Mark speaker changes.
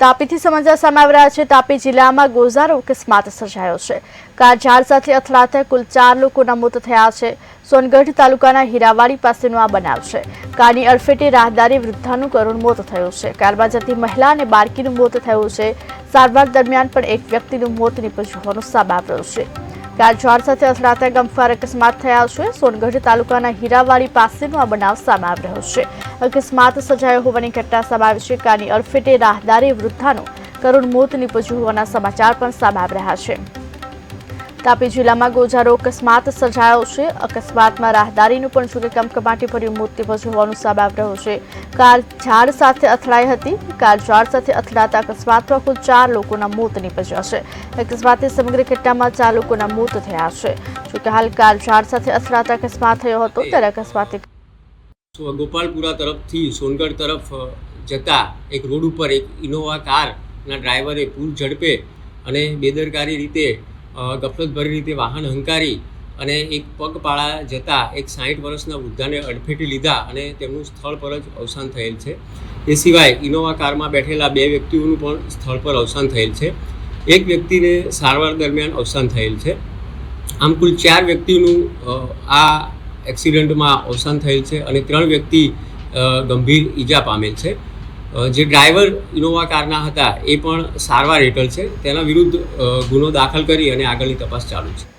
Speaker 1: તાપીથી સમાચાર સામે આવી છે. તાપી જિલ્લામાં ગોઝારો અકસ્માત સર્જાયો છે. કાર ઝાડ સાથે અથડાતા કુલ ચાર લોકોના મોત થયા છે. સોનગઢ તાલુકાના હીરાવાડી પાસેનો આ બનાવ છે. કારની અડફેટે રાહદારી વૃદ્ધાનું કરુણ મોત થયું છે. કારમાં જતી મહિલા અને બાળકીનું મોત થયું છે. સારવાર દરમિયાન પણ એક વ્યક્તિનું મોત નીપજ્યું હોવાનું સામે આવ્યું છે. કાર ઝાડ સાથે અથડાતા ગમફાર અકસ્માત થયા છે. સોનગઢ તાલુકાના હીરાવાડી પાસેનો આ બનાવ સામે આવી રહ્યો છે. અકસ્માત સજાયો હોવાની ઘટના સામે આવી છે. કારની અડફેટે રાહદારી વૃદ્ધાનું કરુણ મોત નીપજ્યું હોવાના સમાચાર પણ સામે આવી રહ્યા છે. તાપી જિલ્લામાં ગોજારો અકસ્માત સર્જાયો છે. અકસ્માતમાં રાહદારીનું પણ જોકે કમકમાટી ભર્યું મોત નીપજ્યું હોવાનું સામે આવી રહ્યું છે. કાર ઝાડ સાથે અથડાઈ હતી. કાર ઝાડ સાથે અથડાતા અકસ્માતમાં કુલ ચાર લોકોના મોત નીપજ્યા છે. અકસ્માતની સમગ્ર ઘટનામાં ચાર લોકોના મોત થયા છે. જોકે હાલ કાર ઝાડ સાથે અથડાતા અકસ્માત થયો હતો, ત્યારે
Speaker 2: અકસ્માતે ગોપાલપુરા તરફથી સોનગઢ તરફ જતા એક રોડ ઉપર એક ઇનોવા કારના ડ્રાઈવરે પૂર ઝડપે અને બેદરકારી રીતે ગફલતભરી રીતે વાહન હંકારી અને એક પગપાળા જતા એક સાઠ વર્ષના વૃદ્ધાને અડફેટી લીધા અને તેમનું સ્થળ પર જ અવસાન થયેલ છે. એ સિવાય ઇનોવા કારમાં બેઠેલા બે વ્યક્તિઓનું પણ સ્થળ પર અવસાન થયેલ છે. એક વ્યક્તિને સારવાર દરમિયાન અવસાન થયેલ છે. આમ કુલ ચાર વ્યક્તિનું આ એક્સિડન્ટમાં અવસાન થયેલ છે અને ત્રણ વ્યક્તિ ગંભીર ઈજા પામેલ છે. જે ડ્રાઈવર ઇનોવા કારના હતા, એ પણ સારવાર હેઠળ છે. તેના વિરુદ્ધ ગુનો દાખલ કરી અને આગળની તપાસ ચાલુ છે.